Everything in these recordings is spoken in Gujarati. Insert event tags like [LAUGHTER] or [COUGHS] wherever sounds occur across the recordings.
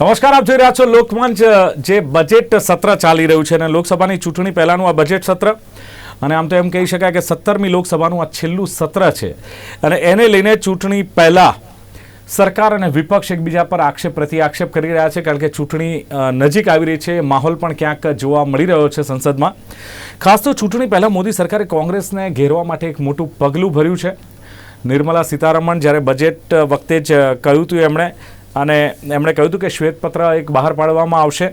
નમસ્કાર, આપ જોઈ રહ્યા છો લોકમંચ, જે બજેટ સત્ર ચાલી રહ્યું છે અને લોકસભાની ચૂંટણી પહેલાનું આ બજેટ સત્ર. અને આમ તો એમ કહી શકાય કે સત્તરમી લોકસભાનું આ છેલ્લું સત્ર છે. અને એને લઈને ચૂંટણી પહેલાં સરકાર અને વિપક્ષ એકબીજા પર આક્ષેપ પ્રતિ આક્ષેપ કરી રહ્યા છે, કારણ કે ચૂંટણી નજીક આવી રહી છે. માહોલ પણ ક્યાંક જોવા મળી રહ્યો છે સંસદમાં. ખાસ તો ચૂંટણી પહેલાં મોદી સરકારે કોંગ્રેસને ઘેરવા માટે એક મોટું પગલું ભર્યું છે. નિર્મલા સીતારમણ જ્યારે બજેટ વખતે જ કહ્યું હતું એમણે અને એમણે કહ્યું હતું કે શ્વેતપત્ર એક બહાર પાડવામાં આવશે.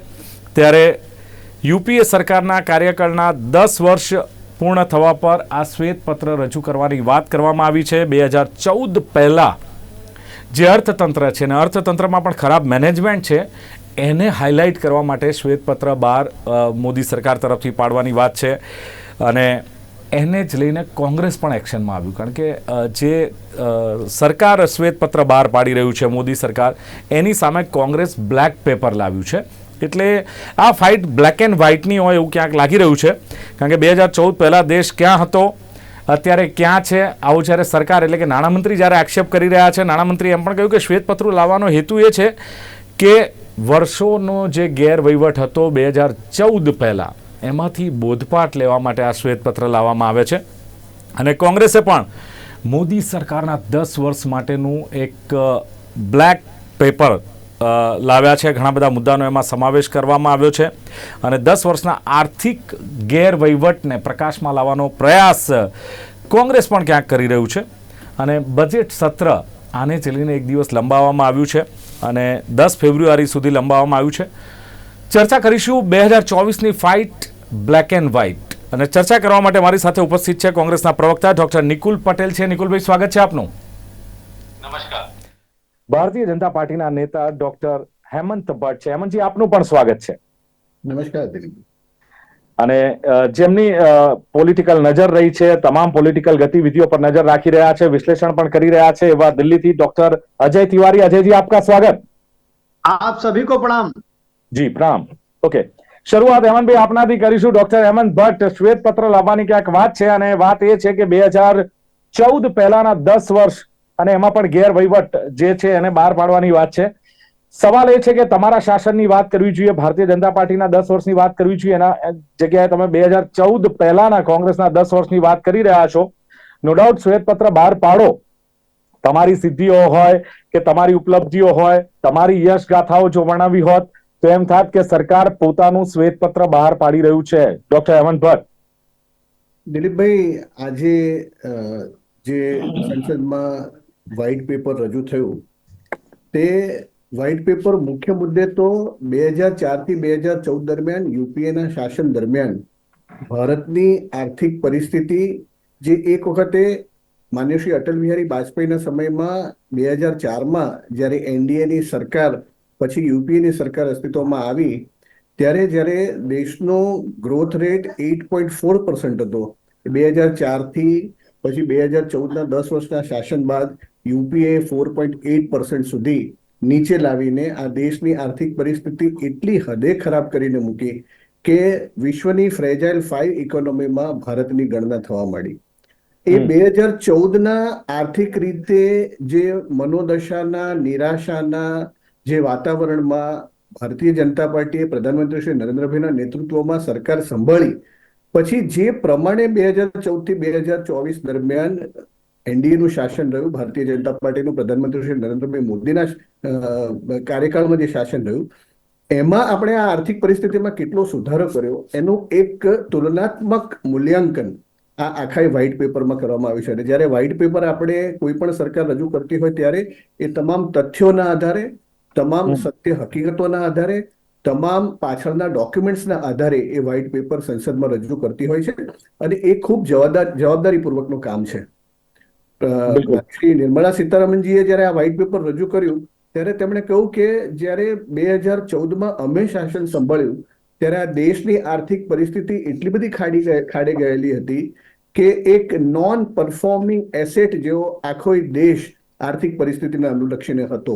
ત્યારે યુપીએ સરકારના કાર્યકાળના દસ વર્ષ પૂર્ણ થવા પર આ શ્વેતપત્ર રજૂ કરવાની વાત કરવામાં આવી છે. બે હજાર ચૌદ પહેલાં જે અર્થતંત્ર છે, અને અર્થતંત્રમાં પણ ખરાબ મેનેજમેન્ટ છે, એને હાઇલાઇટ કરવા માટે શ્વેતપત્ર બહાર મોદી સરકાર તરફથી પાડવાની વાત છે. અને એને જ લઈને કોંગ્રેસ પણ એક્શનમાં આવ્યું. કારણ કે જે સરકાર શ્વેતપત્ર બહાર પાડી રહ્યું છે, મોદી સરકાર, એની સામે કોંગ્રેસ બ્લેક પેપર લાવ્યું છે. એટલે આ ફાઇટ બ્લેક એન્ડ વ્હાઇટની હોય એવું ક્યાંક લાગી રહ્યું છે. કારણ કે બે હજાર ચૌદ પહેલાં દેશ ક્યાં હતો, અત્યારે ક્યાં છે, આવું જ્યારે સરકાર એટલે કે નાણામંત્રી જ્યારે આક્ષેપ કરી રહ્યા છે, નાણામંત્રી એમ પણ કહ્યું કે શ્વેતપત્ર લાવવાનો હેતુ એ છે કે વર્ષોનો જે ગેરવહીવટ હતો બે હજાર ચૌદ પહેલાં એમાંથી બોધપાઠ લેવા માટે આ શ્વેતપત્ર લાવવામાં આવે છે. અને કોંગ્રેસે પણ મોદી સરકારના દસ વર્ષ માટેનું એક બ્લેક પેપર લાવ્યા છે. ઘણા બધા મુદ્દાનો એમાં સમાવેશ કરવામાં આવ્યો છે. અને દસ વર્ષના આર્થિક ગેરવહીવટને પ્રકાશમાં લાવવાનો પ્રયાસ કોંગ્રેસ પણ ક્યાંક કરી રહ્યું છે. અને બજેટ સત્ર આને ચલીને એક દિવસ લંબાવવામાં આવ્યું છે અને દસ ફેબ્રુઆરી સુધી લંબાવવામાં આવ્યું છે. ચર્ચા કરીશું બે હજાર ચોવીસની ફાઇટ બ્લેક એન્ડ વ્હાઇટ અને ચર્ચા કરવા માટે મારી સાથે ઉપસ્થિત છે કોંગ્રેસના પ્રવક્તા ડોક્ટર નિકુલ પટેલ છે. નિકુલભાઈ સ્વાગત છે આપનું. નમસ્કાર. ભારતીય જનતા પાર્ટીના નેતા ડોક્ટર હેમંત ભટ્ટ છે. હેમંતજી આપનું પણ સ્વાગત છે. નમસ્કાર અને જેમની પોલિટિકલ નજર રહી છે તમામ પોલિટિકલ ગતિવિધિઓ પર નજર રાખી રહ્યા છે વિશ્લેષણ પણ કરી રહ્યા છે એવા દિલ્હીથી ડોક્ટર અજય તિવારી. અજયજી આપકા સ્વાગત. આપ સભી કો પ્રણામ. જી પ્રણામ. ઓકે. શરૂઆત હેમંતભાઈ આપનાથી કરીશું, ડોક્ટર હેમંત ભટ્ટ. શ્વેત પત્ર લાવવાની ક્યાંક વાત છે અને વાત એ છે કે બે હજાર ચૌદ પહેલાના દસ વર્ષ અને એમાં પણ ગેરવહીવટ જે છે એને બહાર પાડવાની વાત છે. સવાલ એ છે કે તમારા શાસનની વાત કરવી જોઈએ, ભારતીય જનતા પાર્ટીના દસ વર્ષની વાત કરવી જોઈએ, એના જગ્યાએ તમે બે હજાર ચૌદ પહેલાના કોંગ્રેસના દસ વર્ષની વાત કરી રહ્યા છો. નો ડાઉટ શ્વેતપત્ર બહાર પાડો. તમારી સિદ્ધિઓ હોય કે તમારી ઉપલબ્ધિઓ હોય, તમારી યશ ગાથાઓ જો વર્ણવી હોત તો એમ થાત કે સરકાર પોતાનું શ્વેતપત્ર બહાર પાડી રહ્યું છે. ડોક્ટર હેમંત ભટ્ટ. દિલીપભાઈ, આજે જે સંસદમાં વ્હાઇટ પેપર રજૂ થયું, તે વ્હાઇટ પેપર મુખ્ય મુદ્દે તો બે હજાર ચારથી બે હજાર ચૌદ દરમિયાન યુપીએના શાસન દરમિયાન ભારતની આર્થિક પરિસ્થિતિ જે એક વખતે માન્ય શ્રી અટલ બિહારી વાજપેયીના સમયમાં બે હજાર ચારમાં જ્યારે એનડીએની સરકાર પછી યુપીએની સરકાર અસ્તિત્વમાં આવી ત્યારે જ્યારે દેશનો growth rate eight point four percent હતો. બે હજાર ચારથી પછી બે હજાર ચૌદના દસ વર્ષના શાસન બાદ UPA four point eight percent સુધી નીચે લાવીને આ દેશની આર્થિક પરિસ્થિતિ એટલી હદે ખરાબ કરીને મૂકી કે વિશ્વની ફ્રેજાઇલ ફાઈવ ઇકોનોમીમાં ભારતની ગણના થવા માંડી. એ બે હજાર ચૌદના આર્થિક રીતે જે મનોદશાના નિરાશાના જે વાતાવરણમાં ભારતીય જનતા પાર્ટીએ પ્રધાનમંત્રી શ્રી નરેન્દ્રભાઈના નેતૃત્વમાં સરકાર સંભાળી, પછી જે પ્રમાણે બે હજાર ચૌદથી બે હજાર ચોવીસ દરમિયાન એનડીએનું શાસન રહ્યું, ભારતીય જનતા પાર્ટીનું પ્રધાનમંત્રી શ્રી નરેન્દ્રભાઈ મોદીના કાર્યકાળમાં જે શાસન રહ્યું, એમાં આપણે આ આર્થિક પરિસ્થિતિમાં કેટલો સુધારો કર્યો, એનું એક તુલનાત્મક મૂલ્યાંકન આ આખા વ્હાઇટ પેપરમાં કરવામાં આવ્યું છે. અને જ્યારે વ્હાઇટ પેપર આપણે કોઈ પણ સરકાર રજૂ કરતી હોય ત્યારે એ તમામ તથ્યોના આધારે તમામ સત્ય હકીકતોના આધારે તમામ પાછળના ડોક્યુમેન્ટ્સના આધારે એ વ્હાઇટ પેપર સંસદમાં રજૂ કરતી હોય છે અને એ ખૂબ જવાબદાર જવાબદારીપૂર્વકનું કામ છે. શ્રી નિર્મલા સીતારામનજીએ જ્યારે આ વ્હાઇટ પેપર રજૂ કર્યું ત્યારે તેમણે કહ્યું કે જ્યારે બે હજાર ચૌદમાં અમે શાસન સંભાળ્યું ત્યારે આ દેશની આર્થિક પરિસ્થિતિ એટલી બધી ખાડી ખાડે ગયેલી હતી કે એક નોન પરફોર્મિંગ એસેટ જેવો આખો દેશ આર્થિક પરિસ્થિતિને અનુલક્ષીને હતો.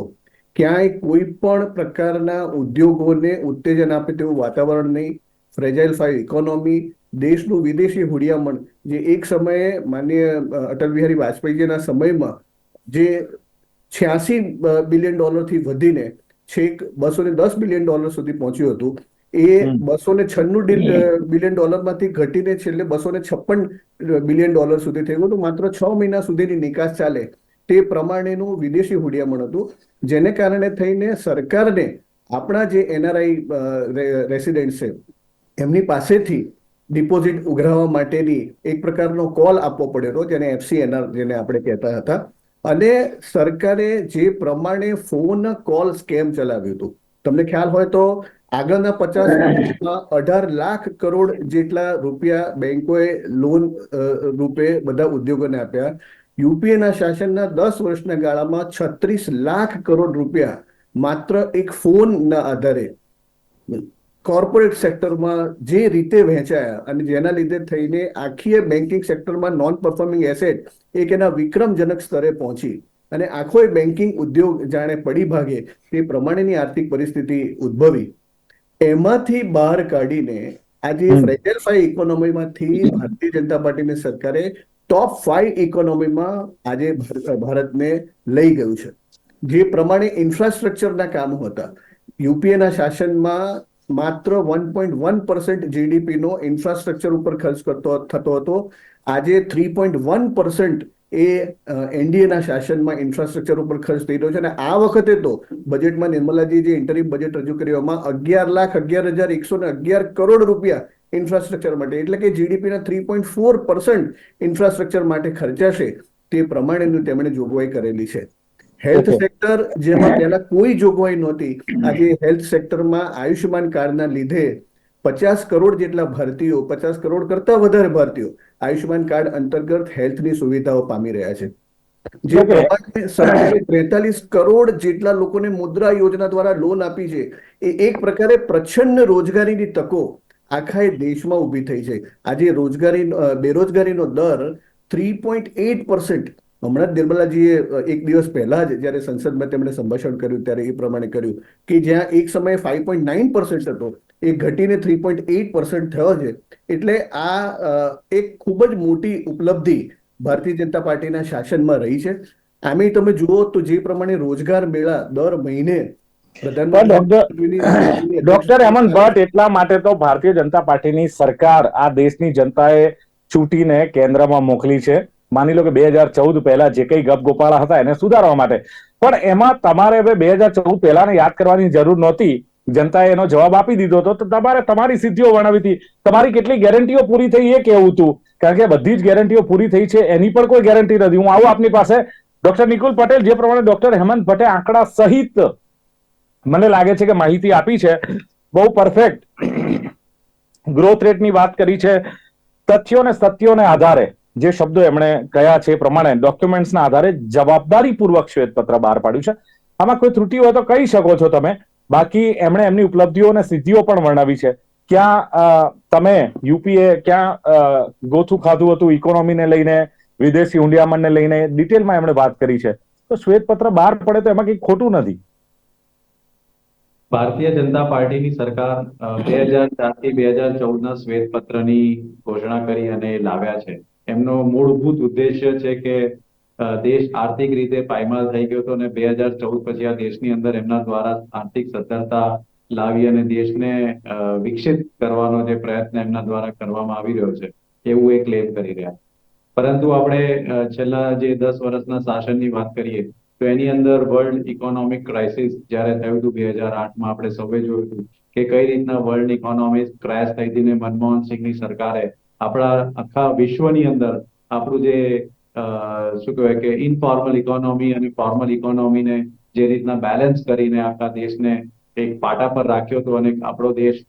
ક્યાંય કોઈ પણ પ્રકારના ઉદ્યોગોને ઉત્તેજન આપે તેવું વાતાવરણ નહીં. ફ્રેજાઇલ ફાઇવ ઇકોનોમી દેશનું વિદેશી હુડિયામણ જે એક સમયે માનનીય અટલ બિહારી વાજપેયીજીના સમયમાં જે છ્યાસી બિલિયન ડોલરથી વધીને છેક બસો ને દસ બિલિયન ડોલર સુધી પહોંચ્યું હતું. એ બસો ને છન્નું બિલિયન ડોલરમાંથી ઘટીને છેલ્લે બસો ને છપ્પન બિલિયન ડોલર સુધી થઈ ગયું હતું. માત્ર છ મહિના સુધીની નિકાસ ચાલે. તે પ્રમાણેનું વિદેશી હુડિયામણ હતું. જેને કારણે થઈને સરકારને આપણા જે એનઆરઆઈ રેસિડેન્ટ છે, એમની પાસેથી ડિપોઝિટ ઉઘરાવવા માટેની એક પ્રકારનો કોલ આપવો પડ્યો જેને એફસીએનઆર જેને આપણે કહેતા હતા. અને સરકારે જે પ્રમાણે ફોન કોલ સ્કેમ ચલાવ્યું હતું. તમને ખ્યાલ હોય તો આગળના પચાસ અઢાર લાખ કરોડ જેટલા રૂપિયા બેંકોએ લોન રૂપે બધા ઉદ્યોગોને આપ્યા. યુપીએના શાસનના દસ વર્ષના ગાળામાં છત્રીસ લાખ કરોડ રૂપિયા માત્ર એક ફોનના આધારે કોર્પોરેટ સેક્ટરમાં જે રીતે વહેંચાયા અને જેના લીધે થઈને આખી બેન્કિંગ સેક્ટરમાં નોન પરફોર્મિંગ એસેટ એક એના વિક્રમજનક સ્તરે પહોંચી અને આખો એ બેન્કિંગ ઉદ્યોગ જાણે પડી ભાગે તે પ્રમાણેની આર્થિક પરિસ્થિતિ ઉદ્ભવી. એમાંથી બહાર કાઢીને આજે ફ્રેજલ ફાઈ ઇકોનોમીમાંથી ભારતીય જનતા પાર્ટીની સરકારે ટોપ ફાઈવ ઇકોનોમીમાં આજે ભારતને લઈ ગયું છે. જે પ્રમાણે ઇન્ફ્રાસ્ટ્રક્ચરના કામો હતા. યુપીએના શાસનમાં માત્ર વન પોઈન્ટ વન પર્સન્ટ જીડીપીનો ઇન્ફ્રાસ્ટ્રક્ચર ઉપર ખર્ચ કરતો, થતો હતો. આજે થ્રી પોઈન્ટ વન પર્સન્ટ એ એનડીએના શાસનમાં ઇન્ફ્રાસ્ટ્રક્ચર ઉપર ખર્ચ થઈ રહ્યો છે. અને આ વખતે તો બજેટમાં નિર્મલાજી જે ઇન્ટરિમ બજેટ રજૂ કર્યું, એમાં અગિયાર લાખ અગિયાર હજાર એકસો ને અગિયાર કરોડ રૂપિયા ઇન્ફ્રાસ્ટ્રક્ચર માટે. એટલે કે જીડીપીના three point four percent infrastructure માટે ખર્ચાશે તે પ્રમાણેનું તેમણે જોગવાઈ કરેલી છે. હેલ્થ સેક્ટર જેમાં પહેલા કોઈ જોગવાઈ નહોતી. આજે હેલ્થ સેક્ટરમાં આયુષ્યમાન કાર્ડના લીધે પચાસ કરોડ જેટલા ભારતીયો પચાસ કરોડ કરતા વધારે ભારતીયો આયુષ્યમાન કાર્ડ અંતર્ગત હેલ્થની સુવિધાઓ પામી રહ્યા છે. જે. પ્રમાણે સરકારે ત્રેતાલીસ કરોડ જેટલા લોકોને મુદ્રા યોજના દ્વારા લોન આપી છે. એ એક પ્રકારે પ્રચ્છન્ન રોજગારીની તકો આખા દેશમાં ઊભી થઈ છે. આજે રોજગારી બેરોજગારીનો દર થ્રી પોઈન્ટ એટ પર્સન્ટ હમણાં જ નિર્મલાજીએ એક દિવસ પહેલા જ જ્યારે સંસદમાં તેમણે સંભાષણ કર્યું ત્યારે એ પ્રમાણે કર્યું કે જ્યાં એક સમયે ફાઈવ પોઈન્ટ નાઇન પર્સન્ટ હતો, એ ઘટીને થ્રી પોઈન્ટ એટ પર્સન્ટ થયો છે. એટલે આ એક ખૂબ જ મોટી ઉપલબ્ધિ ભારતીય જનતા પાર્ટીના શાસનમાં રહી છે. આમે તમે જુઓ તો જે પ્રમાણે રોજગાર મેળા દર મહિને ડોક્ટર હેમંત ભટ્ટ એટલા માટે તો ભારતીય જનતા પાર્ટીની સરકાર આ દેશની જનતાએ ચૂંટીને કેન્દ્રમાં મોકલી છે. માની લો કે બે હજાર ચૌદ પહેલા જે કઈ ગપ ગોપાળા હતા એને સુધારવા માટે. પણ એમાં તમારે હવે બે હજાર ચૌદ પહેલાને યાદ કરવાની જરૂર નહોતી. જનતાએ એનો જવાબ આપી દીધો હતો. તો તમારે તમારી સિદ્ધિઓ વર્ણવી હતી. તમારી કેટલી ગેરંટીઓ પૂરી થઈ એ કેવું હતું કારણ કે બધી જ ગેરંટીઓ પૂરી થઈ છે એની પણ કોઈ ગેરંટી નથી. હું આવું આપની પાસે. ડોક્ટર નિકુલ પટેલ જે પ્રમાણે ડોક્ટર હેમંત ભટ્ટે આંકડા સહિત મને લાગે છે કે માહિતી આપી છે. બહુ પરફેક્ટ ગ્રોથ રેટની વાત કરી છે. તથ્યો અને સત્યોને આધારે જે શબ્દો એમણે કહ્યા છે એ પ્રમાણે ડોક્યુમેન્ટ્સના આધારે જવાબદારીપૂર્વક શ્વેતપત્ર બહાર પાડ્યું છે. આમાં કોઈ ત્રુટિ હોય તો કહી શકો છો તમે. બાકી એમણે એમની ઉપલબ્ધિઓ અને સિદ્ધિઓ પણ વર્ણવી છે. ક્યાં તમે યુપીએ ક્યાં ગોથું ખાધું હતું ઇકોનોમીને લઈને, વિદેશી હુંડિયામણને લઈને ડિટેલમાં એમણે વાત કરી છે. તો શ્વેતપત્ર બહાર પડે તો એમાં કંઈ ખોટું નથી. ભારતીય જનતા પાર્ટીની સરકાર બે હજાર ચારથી બે હજાર ચૌદ ના શ્વેતપત્રની ઘોષણા કરી અને લાવ્યા છે. એમનો મૂળભૂત ઉદ્દેશ્ય છે કે દેશ આર્થિક રીતે પાયમાલ થઈ ગયો હતો અને બે હજાર ચૌદ પછી આ દેશની અંદર એમના દ્વારા આર્થિક સદ્ધરતા લાવી અને દેશને વિકસિત કરવાનો જે પ્રયત્ન એમના દ્વારા કરવામાં આવી રહ્યો છે, એવું એ ક્લેમ કરી રહ્યા પરંતુ આપણે છેલ્લા જે દસ વર્ષના શાસનની વાત કરીએ તો એની અંદર વર્લ્ડ ઇકોનોમિક ક્રાઇસિસ જ્યારે થયું હતું બે હજાર આઠમાં, આપણે સૌએ જોયું હતું કે કઈ રીતના વર્લ્ડ ઇકોનોમી ક્રેશ થઈ હતી ને મનમોહન સિંહની સરકારે આપણા આખા વિશ્વની અંદર આપણું જે શું કહેવાય કે ઇનફોર્મલ ઇકોનોમી અને ફોર્મલ ઇકોનોમીને જે રીતના બેલેન્સ કરીને આખા દેશને એક પાટા પર રાખ્યો હતો અને આપણો દેશ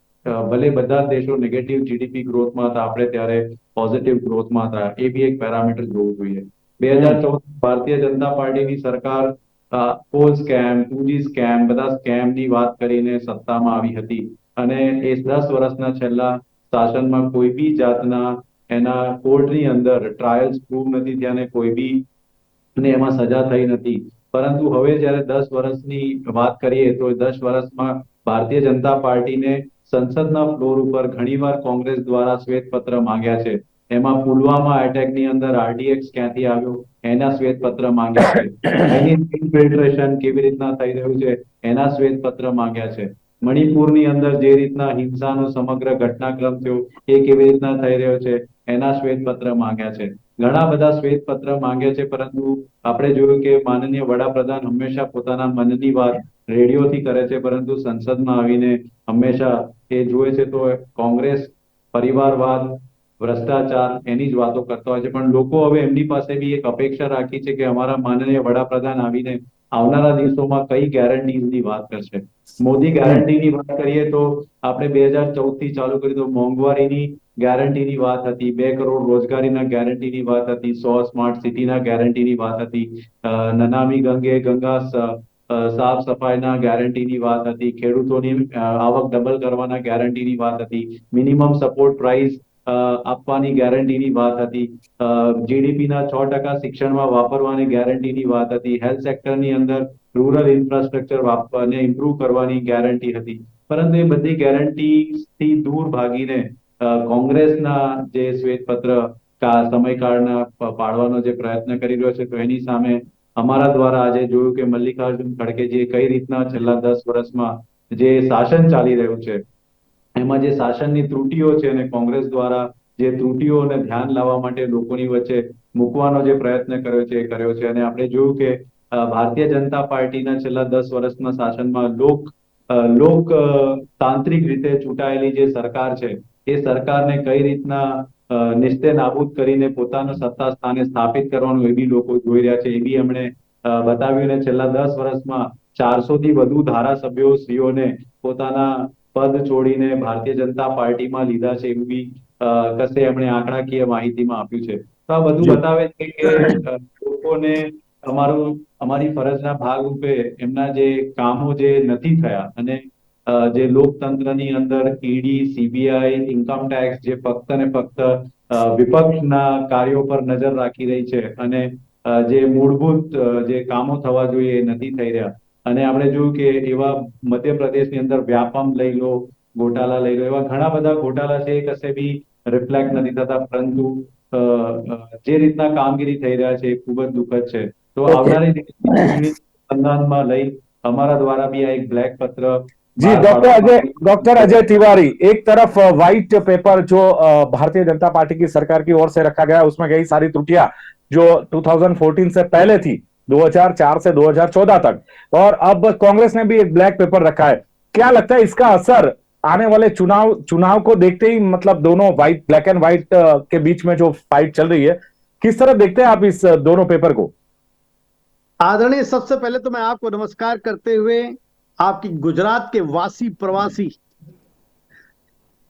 ભલે બધા દેશો નેગેટિવ જીડીપી ગ્રોથમાં હતા, આપણે ત્યારે પોઝિટિવ ગ્રોથમાં હતા, એ બી એક પેરામીટર જોવું જોઈએ. બે હજાર ચૌદ ભારતીય જનતા પાર્ટીની સરકાર કોલ સ્કેમ, ટુજી સ્કેમ, બધા સ્કેમની વાત કરીને સત્તામાં આવી હતી. અને એ દસ વર્ષના છેલ્લા શાસનમાં કોઈ બી જાતના એના કોર્ટની અંદર ટ્રાયલ્સ પ્રૂવ નથી અને કોઈ બી ને એમાં સજા થઈ નથી. પરંતુ હવે જ્યારે દસ વર્ષની વાત કરીએ તો દસ વર્ષમાં ભારતીય જનતા પાર્ટીને સંસદના ફ્લોર ઉપર ઘણીવાર કોંગ્રેસ દ્વારા શ્વેતપત્ર માંગ્યા છે. એમાં પુલવામા એટેકની અંદર આરડીએક્સ ક્યાંથી આવ્યો એના શ્વેતપત્ર માંગ્યા છે. [COUGHS] એની ઇન્ફિલ્ટ્રેશન કેવી રીતના થઈ રહ્યું છે એના શ્વેતપત્ર માંગ્યા છે. મણિપુરની અંદર જે રીતના હિંસાનો સમગ્ર ઘટનાક્રમ થયો એ કેવી રીતના થઈ રહ્યો છે એના શ્વેતપત્ર માંગ્યા છે. ઘણા બધા શ્વેતપત્ર માંગ્યા છે પરંતુ આપણે જોયું કે માનનીય વડાપ્રધાન હંમેશા પોતાના મનની વાત રેડિયોથી કરે છે પરંતુ સંસદમાં આવીને હંમેશા એ જોયે છે તો કોંગ્રેસ પરિવારવાદ ભ્રષ્ટાચાર, એની જ વાતો કરતા હોય છે. પણ લોકો હવે એમની પાસે બી એક અપેક્ષા રાખી છે કે અમારા માનનીય વડાપ્રધાન આવીને આવનારા દિવસોમાં કઈ ગેરંટીની વાત કરશે. મોદી ગેરંટીની વાત કરીએ તો આપણે બે હજાર ચૌદથી ચાલુ કરી તો મોંઘવારીની ગેરંટીની વાત હતી, બે કરોડ રોજગારીના ગેરંટીની વાત હતી, સો સ્માર્ટ સિટીના ગેરંટીની વાત હતી નનામી ગંગે, ગંગા સાફ સફાઈના ગેરંટીની વાત હતી, ખેડૂતોની આવક ડબલ કરવાના ગેરંટીની વાત હતી મિનિમમ સપોર્ટ પ્રાઇસ આપવાની ગેરંટીની વાત હતી. જીડીપીના છ ટકા શિક્ષણમાં વાપરવાની ગેરંટીની વાત હતી. હેલ્થ સેક્ટરની અંદર રૂરલ ઇન્ફ્રાસ્ટ્રક્ચર વાપરને ઇમ્પ્રુવ કરવાની ગેરંટી હતી. પરંતુ એ બધી ગેરંટીથી દૂર ભાગીને કોંગ્રેસના જે શ્વેતપત્ર સમયકાળના પાડવાનો જે પ્રયત્ન કરી રહ્યો છે, તો એની સામે અમારા દ્વારા આજે જોયું કે મલ્લિકાર્જુન ખડગેજીએ કઈ રીતના છેલ્લા દસ વર્ષમાં જે શાસન ચાલી રહ્યું છે એમાં જે શાસનની ત્રુટીઓ છે અને કોંગ્રેસ દ્વારા જે ત્રુટીઓને ધ્યાન લાવવા માટે લોકોની વચ્ચે મૂકવાનો જે પ્રયત્ન કર્યો છે એ કર્યો છે. અને આપણે જોયું કે ભારતીય જનતા પાર્ટીના છેલ્લા દસ વર્ષના શાસનમાં લોક લોક તાંત્રિક રીતે ચૂંટાયેલી જે સરકાર છે, એ સરકારને કઈ રીતના નિસ્તે નાબૂદ કરીને પોતાનું સત્તા સ્થાને સ્થાપિત કરવાનું એ બી લોકો જોઈ રહ્યા છે. એ બી એમણે બતાવ્યું અને છેલ્લા દસ વર્ષમાં ચારસો થી વધુ ધારાસભ્યો શ્રીઓને પોતાના પદ છોડીને ભારતીય જનતા પાર્ટીમાં લીધા છે એવું બી કસે એમણે આંકડાકીય માહિતીમાં આપ્યું છે. તો આ બધું બતાવે છે કે લોકોને અમારું અમારી ફરજના ભાગરૂપે એમના જે કામો જે નથી થયા અને જે લોકતંત્રની અંદર ઈડી સીબીઆઈ ઇન્કમ ટેક્સ જે ફક્ત ને ફક્ત વિપક્ષના કાર્યો પર નજર રાખી રહી છે અને જે મૂળભૂત જે કામો થવા જોઈએ એ નથી થઈ રહ્યા. અને આપણે જોયું કે એવા મધ્યપ્રદેશની અંદર વ્યાપમ લઈ લો ગોટાલા લઈ લો એવા ઘણા બધા ગોટાલા છે એ કશે બી રિફ્લેક્ટ નથી થતા પરંતુ અ, અ, જે રીતના કામગીરી થઈ રહ્યા છે એ ખૂબ જ દુઃખદ છે તો Okay. આવનારી દિવસની ચૂંટણી સંધાનમાં લઈ અમારા દ્વારા બી આ એક બ્લેક પત્ર जी બહાર डॉक्टर अजय પાડવામાં डॉक्टर अजय तिवारी एक तरफ व्हाइट पेपर जो अ, भारतीय जनता पार्टी की सरकार की ओर से रखा गया उसमें कई सारी त्रुटियां जो 2014 से पहले थी 2004 से 2014 तक। और अब कांग्रेस ने भी एक ब्लैक पेपर रखा है। क्या लगता है इसका असर आने वाले चुनाव चुनाव को देखते ही मतलब दोनों व्हाइट ब्लैक एंड व्हाइट के बीच में जो फाइट चल रही है, किस तरह देखते हैं आप इस दोनों पेपर को? आदरणीय, सबसे पहले तो मैं आपको नमस्कार करते हुए आपकी गुजरात के वासी प्रवासी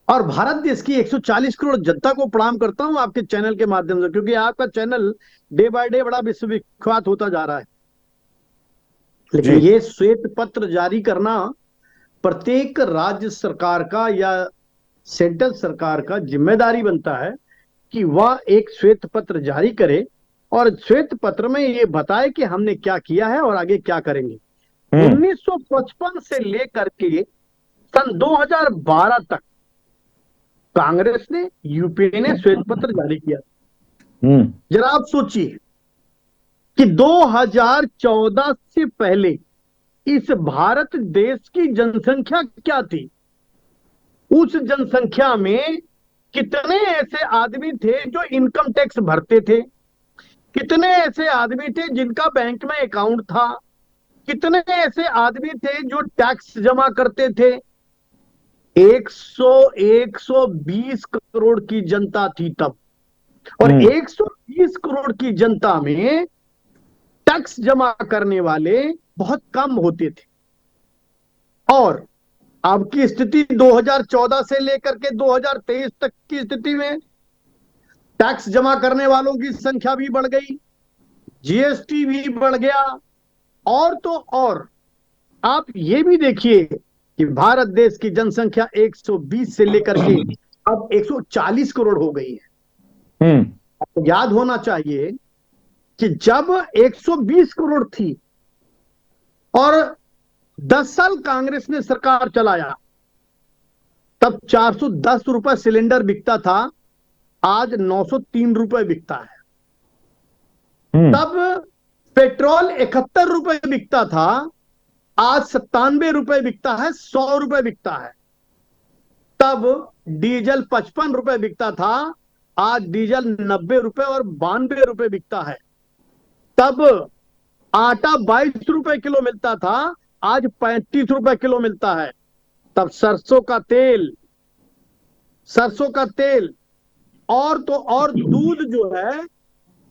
और भारत देश की 140 करोड़ जनता को प्रणाम करता हूँ आपके चैनल के माध्यम से, क्योंकि आपका चैनल डे बाय डे बड़ा विश्वविख्यात होता जा रहा है। लेकिन ये श्वेत पत्र जारी करना प्रत्येक राज्य सरकार का या सेंट्रल सरकार का ज़िम्मेदारी बनता है कि वह एक श्वेत पत्र जारी करे और श्वेत पत्र में ये बताए कि हमने क्या किया है और आगे क्या करेंगे। हम्म। 1955 से लेकर के सन 2012 तक कांग्रेस ने यूपीए ने श्वेत पत्र जारी किया हम्म जरा आप सोचिए कि 2014 से पहले इस भारत देश की जनसंख्या क्या थी? उस जनसंख्या में कितने ऐसे आदमी थे जो इनकम टैक्स भरते थे? कितने ऐसे आदमी थे जिनका बैंक में अकाउंट था? कितने ऐसे आदमी थे जो टैक्स जमा करते थे? 100 120 करोड़ की जनता थी तब। और हम्म। 120 करोड़ की जनता में टैक्स जमा करने वाले बहुत कम होते थे। और अब की स्थिति 2014 से लेकर के 2023 तक की स्थिति में टैक्स जमा करने वालों की संख्या भी बढ़ गई जीएसटी भी बढ़ गया। और तो और आप ये भी देखिए कि भारत देश की जनसंख्या 120 से लेकर के अब 140 करोड़ हो गई है। हम्म आपको याद होना चाहिए कि जब 120 करोड़ थी और 10 साल कांग्रेस ने सरकार चलाया तब 410 रुपए सिलेंडर बिकता था आज 903 रुपए बिकता है। हम्म, तब पेट्रोल इकहत्तर रुपए बिकता था आज सत्तानवे रुपए बिकता है सौ रुपए बिकता है। तब डीजल पचपन रुपए बिकता था आज डीजल नब्बे रुपए और बानवे रुपए बिकता है। तब आटा बाईस रुपए किलो मिलता था आज पैंतीस रुपए किलो मिलता है। तब सरसों का तेल सरसों का तेल और तो और दूध जो है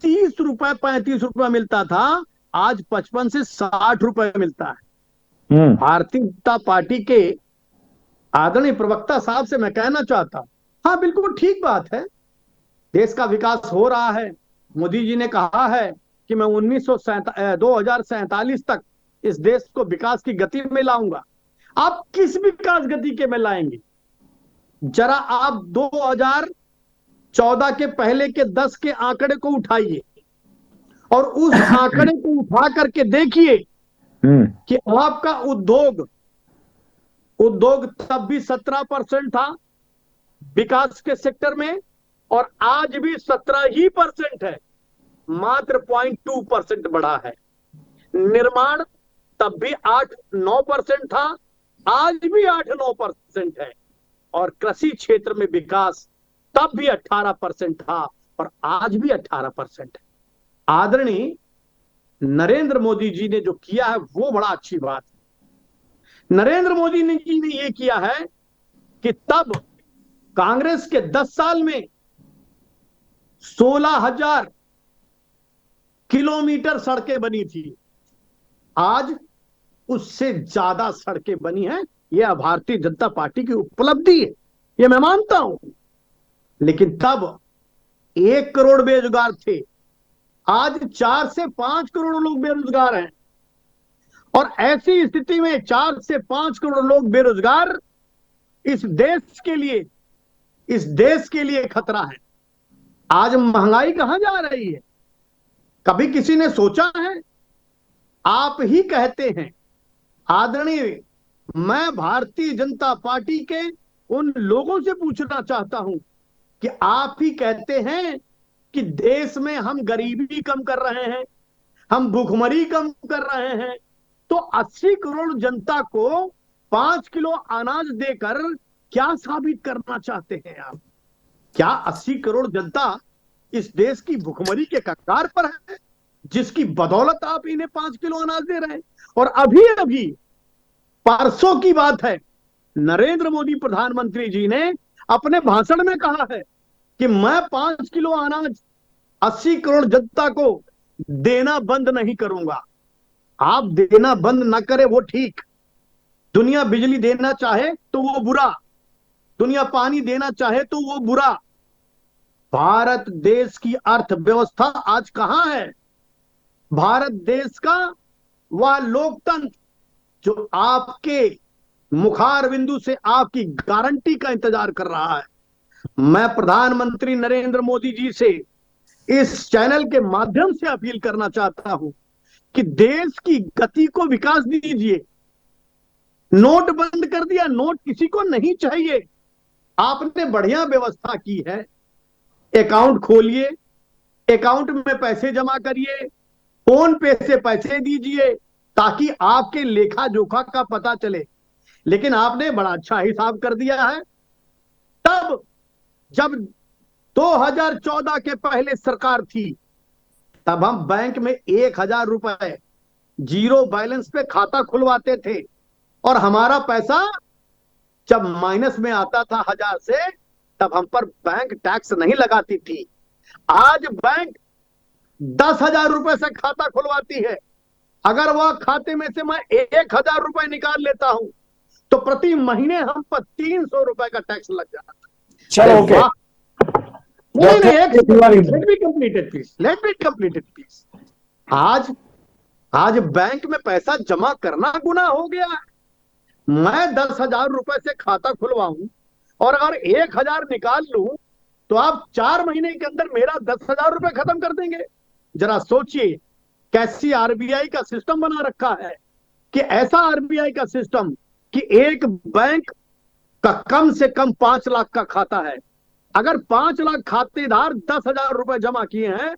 तीस रुपए पैंतीस रुपए मिलता था आज पचपन से साठ रुपए मिलता है। हम्म, भारतीय जनता पार्टी के आदरणीय प्रवक्ता साहब से मैं कहना चाहता हूँ हाँ बिल्कुल ठीक बात है। देश का विकास हो रहा है। मोदी जी ने कहा है कि मैं उन्नीस सौ दो तक इस देश को विकास की गति में लाऊँगा। आप किस विकास गति के में लाएँगे? जरा आप 2014 के पहले के 10 के आंकड़े को उठाइए और उस [COUGHS] आंकड़े को उठा करके देखिए हम्म, कि आपका उद्योग उद्योग तब भी सत्रह परसेंट था विकास के सेक्टर में और आज भी सत्रह ही परसेंट है, मात्र पॉइंट टू परसेंट बढ़ा है। निर्माण तब भी आठ नौ परसेंट था, आज भी आठ नौ परसेंट है। और कृषि क्षेत्र में विकास तब भी अठारह परसेंट था और आज भी अट्ठारह परसेंट है। आदरणीय नरेंद्र मोदी जी ने जो किया है, वो बड़ा अच्छी बात है। नरेंद्र मोदी जी ने ये किया है कि तब कांग्रेस के 10 साल में सोलह हज़ार किलोमीटर सड़कें बनी थी। आज उससे ज़्यादा सड़कें बनी हैं। यह भारतीय जनता पार्टी की उपलब्धि है। यह मैं मानता हूँ। लेकिन तब एक करोड़ बेरोजगार थे। आज चार से पाँच करोड़ लोग बेरोजगार हैं। और ऐसी स्थिति में चार से पाँच करोड़ लोग बेरोजगार इस देश के लिए, इस देश के लिए खतरा है। आज महँगाई कहाँ जा रही है? कभी किसी ने सोचा है? आप ही कहते हैं। आदरणीय, मैं भारतीय जनता पार्टी के उन लोगों से पूछना चाहता हूँ कि आप ही कहते हैं कि देश में हम गरीबी कम कर रहे हैं, हम भूखमरी कम कर रहे हैं तो 80 करोड़ जनता को पाँच किलो अनाज देकर क्या साबित करना चाहते हैं आप? क्या 80 करोड़ जनता इस देश की भुखमरी के कगार पर है, जिसकी बदौलत आप इन्हें पाँच किलो अनाज दे रहे हैं? और अभी अभी परसों की बात है, नरेंद्र मोदी प्रधानमंत्री जी ने अपने भाषण में कहा है कि मैं पाँच किलो अनाज, अस्सी करोड़ जनता को देना बंद नहीं करूँगा। आप देना बंद ना करे, वो ठीक। दुनिया बिजली देना चाहे तो वो बुरा। दुनिया पानी देना चाहे तो वो बुरा। भारत देश की अर्थव्यवस्था आज कहाँ है? भारत देश का वह लोकतंत्र जो आपके मुखार बिंदु से आपकी गारंटी का इंतज़ार कर रहा है। मैं प्रधानमंत्री नरेंद्र मोदी जी से इस चैनल के माध्यम से अपील करना चाहता हूँ कि देश की गति को विकास दीजिए। नोट बंद कर दिया, नोट किसी को नहीं चाहिए। आपने बढ़िया व्यवस्था की है। अकाउंट खोलिए, अकाउंट में पैसे जमा करिए, फ़ोन पे से पैसे दीजिए, ताकि आपके लेखा जोखा का पता चले। लेकिन आपने बड़ा अच्छा हिसाब कर दिया है। तब, जब 2014 के पहले सरकार थी, तब हम बैंक में एक हज़ार रुपए ज़ीरो बैलेंस पे खाता खुलवाते थे। और हमारा पैसा जब माइनस में आता था हज़ार से तब हम पर बैंक टैक्स नहीं लगाती थी। आज बैंक दस हज़ार रुपए से खाता खुलवाती है। अगर वह खाते में से मैं एक हज़ार रुपए निकाल लेता हूँ तो प्रति महीने हम पर तीन सौ रुपए का टैक्स लग जाता चलो okay. Let be completed please let be completed please आज आज बैंक में पैसा जमा करना गुना हो गया। है मैं दस हज़ार रुपए से खाता खुलवाऊं और अगर एक हज़ार निकाल लूँ तो आप चार महीने के अंदर मेरा दस हज़ार रुपए खत्म कर देंगे। जरा सोचिए, कैसी आरबीआई का सिस्टम बना रखा है कि ऐसा आरबीआई का सिस्टम कि एक बैंक का कम से कम पाँच लाख का खाता है। अगर पाँच लाख खातेदार दस हज़ार रुपए जमा किए हैं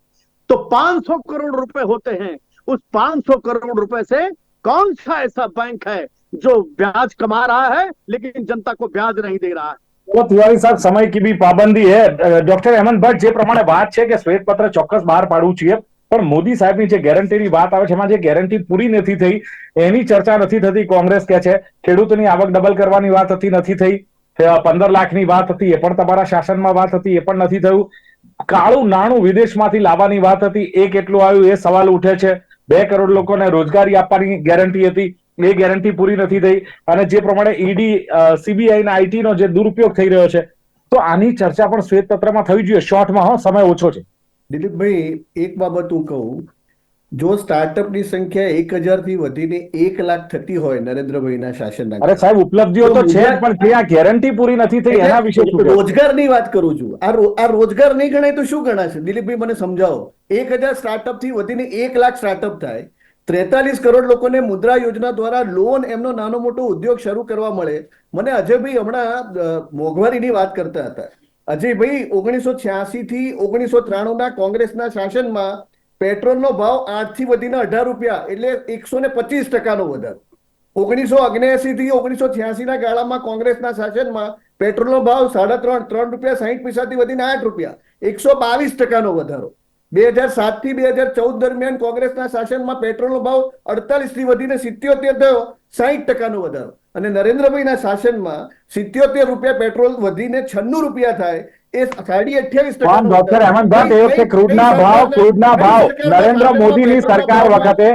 तो पाँच सौ करोड़ रुपए होते हैं। उस पाँच सौ करोड़ रुपए से कौन सा ऐसा बैंक है जो ब्याज कमा रहा है, लेकिन जनता को ब्याज नहीं दे रहा है? તો તિવારી સાહેબ, સમય કી બી પાબંદી હે. ડોક્ટર હેમંત ભટ્ટ, જે પ્રમાણે વાત છે કે શ્વેતપત્ર ચોક્કસ બહાર પાડવું છે પણ મોદી સાહેબની જે ગેરંટીની વાત આવે છે, એમાં જે ગેરંટી પૂરી નથી થઈ, એની ચર્ચા નથી થતી, કોંગ્રેસ કે છે, ખેડૂતોની આવક ડબલ કરવાની વાત હતી, નથી થઈ પંદર લાખની વાત હતી, એ પણ તમારા શાસનમાં વાત હતી, એ પણ નથી થયું. કાળું નાણું વિદેશમાંથી લાવવાની વાત હતી, એ કેટલું આવ્યું, એ સવાલ ઉઠે છે. બે કરોડ લોકોને રોજગારી આપવાની ગેરંટી હતી એ ગેરંટી પૂરી નથી થઈ. અને જે પ્રમાણે ઈડી સીબીઆઈ ના આઈટી નો જે દુરુપયોગ થઈ રહ્યો છે તો આની ચર્ચા પણ શ્વેતપત્રમાં થવી જોઈએ. શોર્ટમાં હો સમય ઓછો છે. દિલીપભાઈ એક બાબત હું કહું. જો સ્ટાર્ટઅપની સંખ્યા એક હજારથી વધીને એક લાખ થતી હોય નરેન્દ્રભાઈના શાસનના અરે સાહેબ ઉપલબ્ધિઓ તો છે પણ જે આ ગેરંટી પૂરી નથી થઈ એના વિશે રોજગારની વાત કરું છું. આ આ રોજગાર નહીં ગણાય તો શું ગણાશે? દિલીપભાઈ મને સમજાવો. એક હજાર સ્ટાર્ટઅપથી વધીને એક લાખ સ્ટાર્ટઅપ થાય. ત્રેતાલીસ કરોડ લોકોને મુદ્રા યોજના દ્વારા લોન એમનો નાનો મોટો ઉદ્યોગ શરૂ કરવા મળે. મને અજયભાઈ હમણાં મોંઘવારીની વાત કરતા હતા. અજયભાઈ, ઓગણીસો છ્યાસી થી ઓગણીસો ત્રાણું ના કોંગ્રેસના શાસનમાં પેટ્રોલનો ભાવ આઠથી વધીને અઢાર રૂપિયા, એટલે એકસો ને પચીસ ટકાનો વધારો. ઓગણીસો અગ્નેસી થી ઓગણીસો છ્યાસી ના ગાળામાં કોંગ્રેસના શાસનમાં પેટ્રોલનો ભાવ સાડા ત્રણ ત્રણ રૂપિયા, સાહીઠ પૈસાથી વધીને આઠ રૂપિયા, એકસો બાવીસ ટકાનો વધારો. બે હજાર સાતથી બે હજાર ચૌદ દરમિયાન કોંગ્રેસના શાસનમાં પેટ્રોલનો ભાવ અડતાલીસથી વધીને સિત્યોતેર થયો સાહીઠ ટકાનો વધારો. અને નરેન્દ્રભાઈના શાસનમાં સિત્યોતેર રૂપિયા પેટ્રોલ વધીને છન્નું રૂપિયા થાય એ સાડી અઠ્યાવીસ ડોક્ટર હેમંત ભટ્ટ એ વખતે ક્રૂડના ભાવ ક્રૂડના ભાવ. નરેન્દ્ર મોદીની સરકાર વખતે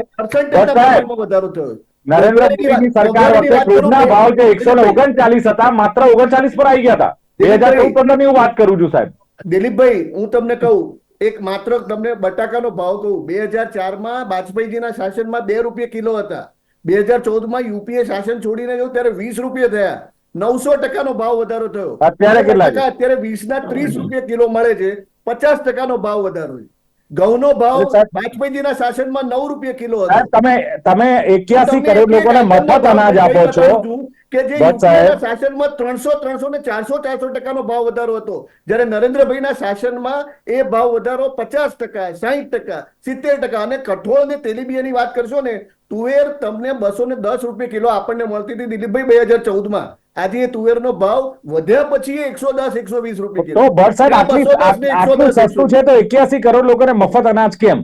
વધારો થયો. નરેન્દ્ર મોદીની સરકાર વખતે ક્રૂડના ભાવ જે એકસો ને ઓગણચાલીસ હતા માત્ર ઓગણચાલીસ પર આવી ગયા હતા. બે હજાર ચૌદ પંદરની હું વાત કરું છું સાહેબ. દિલીપભાઈ હું તમને કહું એક માત્ર તમને બટાકાનો ભાવ કહું. બે હજાર ચારમાં વાજપેયીજીના શાસનમાં બે રૂપિયા કિલો હતા. બે હજાર ચૌદમાં યુપીએ શાસન છોડીને ગયું ત્યારે વીસ રૂપિયા થયા. નવસો ટકાનો ભાવ વધારો થયો. અત્યારે કેટલા અત્યારે વીસ ના ત્રીસ રૂપિયા કિલો મળે છે. પચાસ ટકાનો ભાવ વધારો છે. ઘઉંનો ભાવ વાજપેયીજીના શાસનમાં નવ રૂપિયા કિલો હતો. તમે તમે એક્યાસી કરોડ લોકોને મફત અનાજ આપો છું. કે જે યુપીએના શાસનમાં ત્રણસો ત્રણસો ને ચારસો ચારસો ટકાનો ભાવ વધારો હતો. જ્યારે નરેન્દ્રભાઈના શાસનમાં એ ભાવ વધારો પચાસ ટકા સાહીઠ ટકા સિત્તેર ટકા અને કઠોળ અને તેલીબિયાની વાત કરશો ને તુવેર તમને બસો ને દસ રૂપિયા કિલો આપણને મળતી હતી દિલીપભાઈ બે હજાર ચૌદમાં. આજે એ તુવેરનો ભાવ વધ્યા પછી એકસો દસ એકસો વીસ રૂપિયા તો કિલો ભટ્ટ સાહેબ આટલી 210 ને આટલું 110 સસ્તું છે તો એક્યાસી કરોડ લોકોને મફત અનાજ કેમ?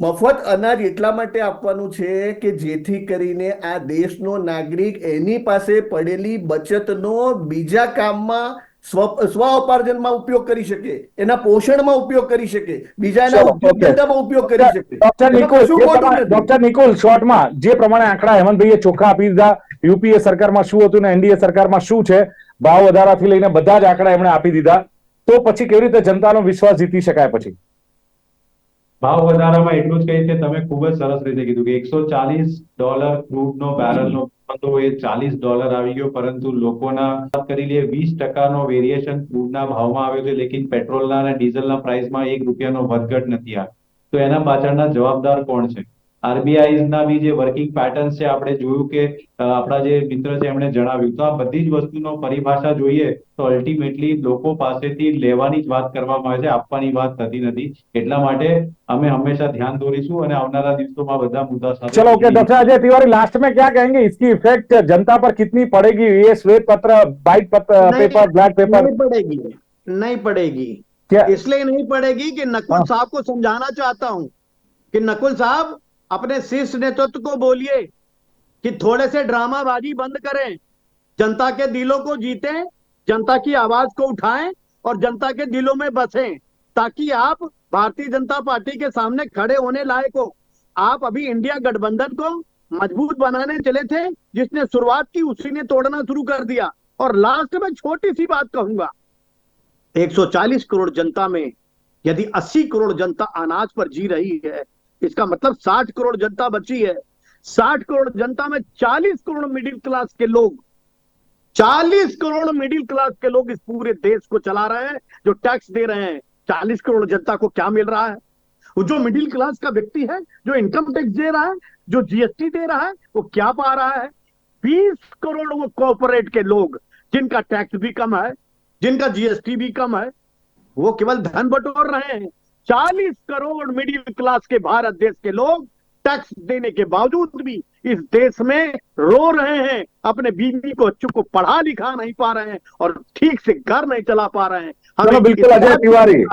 મફત અનાજ એટલા માટે આપવાનું છે કે જેથી કરીને આ દેશનો નાગરિક એની પાસે પડેલી બચતનો બીજા કામમાં સ્વ ઉપાર્જનમાં ઉપયોગ કરી શકે એના પોષણમાં ઉપયોગ કરી શકે બીજા એના ઉપયોગ કરી શકે. ડોક્ટર નિકુલ. ડોક્ટર નિકુલ શોર્ટમાં જે પ્રમાણે આંકડા હેમંતભાઈએ ચોખ્ખા આપી દીધા યુપીએ સરકારમાં શું હતું ને એનડીએ સરકારમાં શું છે ભાવ વધારાથી લઈને બધા જ આંકડા એમણે આપી દીધા. તો પછી કેવી રીતે જનતાનો વિશ્વાસ જીતી શકાય પછી? ભાવ વધારામાં એટલું જ કહી કે તમે ખૂબ જ સરસ રીતે કીધું કે એકસો ચાલીસ ડોલર ક્રૂડ નો બેરલ નો હતો એ ચાલીસ ડોલર આવી ગયો, પરંતુ લોકોના વાત કરી લઈએ, વીસ ટકાનો વેરિએશન ક્રૂડના ભાવમાં આવ્યો છે, લેકિન પેટ્રોલના અને ડીઝલના પ્રાઇસમાં એક રૂપિયાનો વધઘટ નથી આ તો એના પાછળના જવાબદાર કોણ છે? આરબીઆઈ ના બી જે વર્કિંગ પેટર્ન્સ છે આપણે જોયું કે અ, આપણા જે મિત્ર છે એમણે જણાવ્યું તો આ બધી જ વસ્તુનો પરિભાષા જોઈએ તો અલ્ટિમેટલી લોકો પાસેથી લેવાની જ વાત કરવામાં આવે છે આપવાની વાત થતી નથી એટલા માટે અમે હંમેશા ધ્યાન દોરીશું અને આવનારા દિવસોમાં બધા મુદ્દા સાથે चलो okay doctor Ajay Tiwari last में क्या कहेंगे इसकी इफेक्ट जनता पर कितनी पड़ेगी ये श्वेत पत्र व्हाइट पत्र नहीं, पेपर ब्लैक पेपर नहीं पड़ेगी नहीं पड़ेगी क्या इसलिए नहीं पड़ेगी कि नकुल हाँ। साहब को समझाना चाहता हूं कि नकुल साहब अपने शीर्ष नेतृत्व को बोलिए कि थोड़े से ड्रामाबाजी बंद करें, जनता के दिलों को जीते, जनता की आवाज़ को उठाएँ और जनता के दिलों में बसें, ताकि आप भारतीय जनता पार्टी के सामने खड़े होने लायक हो। आप अभी इंडिया गठबंधन को मज़बूत बनाने चले थे, जिसने शुरुआत की, उसी ने तोड़ना शुरू कर दिया। और लास्ट में छोटी सी बात कहूँगा 140 करोड़ जनता में यदि 80 करोड़ जनता अनाज पर जी रही है इसका मतलब 60 करोड़ जनता बची है। 60 करोड़ जनता में 40 करोड़ मिडिल क्लास के लोग 40 करोड़ मिडिल क्लास के लोग इस पूरे देश को चला रहे हैं, जो टैक्स दे रहे हैं। 40 करोड़ जनता को क्या मिल रहा है? वो जो मिडिल क्लास का व्यक्ति है, जो इनकम टैक्स दे रहा है, जो जीएसटी दे रहा है, वो क्या पा रहा है? 20 करोड़ वो कॉपोरेट के लोग, जिनका टैक्स भी कम है, जिनका जीएसटी भी कम है, वो केवल धन बटोर रहे हैं। चालीस करोड़ मिडिल क्लास के भारत देश के लोग टैक्स देने के बावजूद भी इस देश में रो रहे हैं अपने बीवी को बच्चों को पढ़ा लिखा नहीं पा रहे हैं और ठीक से घर नहीं चला पा रहे हैं। चलो बिल्कुल अजय तिवारी।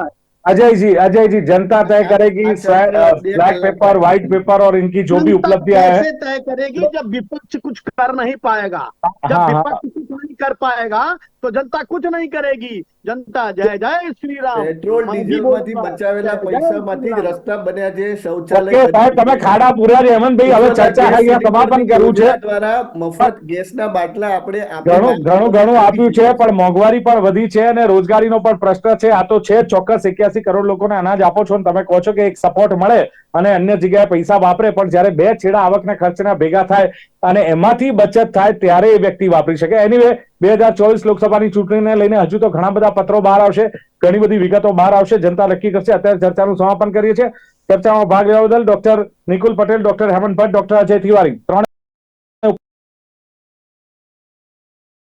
अजय जी अजय जी जनता तय करेगी अच्छा, ब्लैक अच्छा, पेपर व्हाइट पेपर और इनकी जो भी उपलब्धियाँ है। तय करेगी जब विपक्ष कुछ कर नहीं पाएगा? जब हाँ, हाँ। विपक्ष कुछ नहीं कर पाएगा तो जनता कुछ नहीं करेगी जनता जय जय श्री राम પેટ્રોલ મોદી ડીઝલમાંથી બોલતા, બચાવેલા જય જય પૈસામાંથી જ શ્રી રામ. રસ્તા બન્યા છે ઓકે શૌચાલય સાહેબ તમે ખાડા પૂર્યા છે હેમંતભાઈ હવે ચર્ચા અહીંયા સમાપન કરવું છે યોજના દ્વારા મફત ગેસના બાટલા આપણે આપી ઘણું ઘણું ઘણું આપ્યું છે પણ મોંઘવારી પણ વધી છે અને રોજગારીનો પણ પ્રશ્ન છે આ તો છે જ ચોક્કસ એક્યાસી કરોડ લોકોને અનાજ આપો છો અને તમે કહો છો કે એક સપોર્ટ મળે અને અન્ય જગ્યાએ પૈસા વાપરે પણ જ્યારે બે છેડા આવકના ખર્ચના ભેગા થાય અને એમાંથી બચત થાય ત્યારે એ વ્યક્તિ વાપરી શકે. એની બે હજાર ચોવીસ લોકસભાની ચૂંટણીને લઈને હજુ તો ઘણા બધા પત્રો બહાર આવશે ઘણી બધી વિગતો બહાર આવશે જનતા નક્કી કરશે. અત્યારે ચર્ચાનું સમાપન કરીએ છીએ. ચર્ચામાં ભાગ લેવા બદલ doctor Nikul Patel doctor Hemant Bhatt doctor Ajay Tiwari. ત્રણ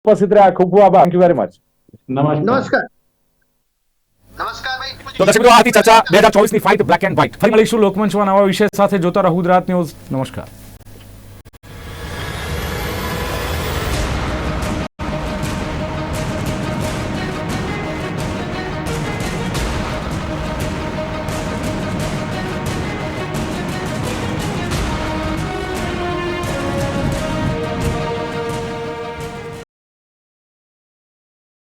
ઉપસ્થિત રહ્યા. ખૂબ ખૂબ આભાર. થેન્ક યુ વેરી મચ નમસ્કાર. નમસ્કાર. તો દર્શક મિત્રો આ ચર્ચા બે હજાર ચોવીસની ફાઇટ બ્લેક એન્ડ વ્હાઇટ ફરી મળીશું લોકમંચમાં નવા વિષય સાથે. જોતા રહો ગુજરાત ન્યૂઝ નમસ્કાર.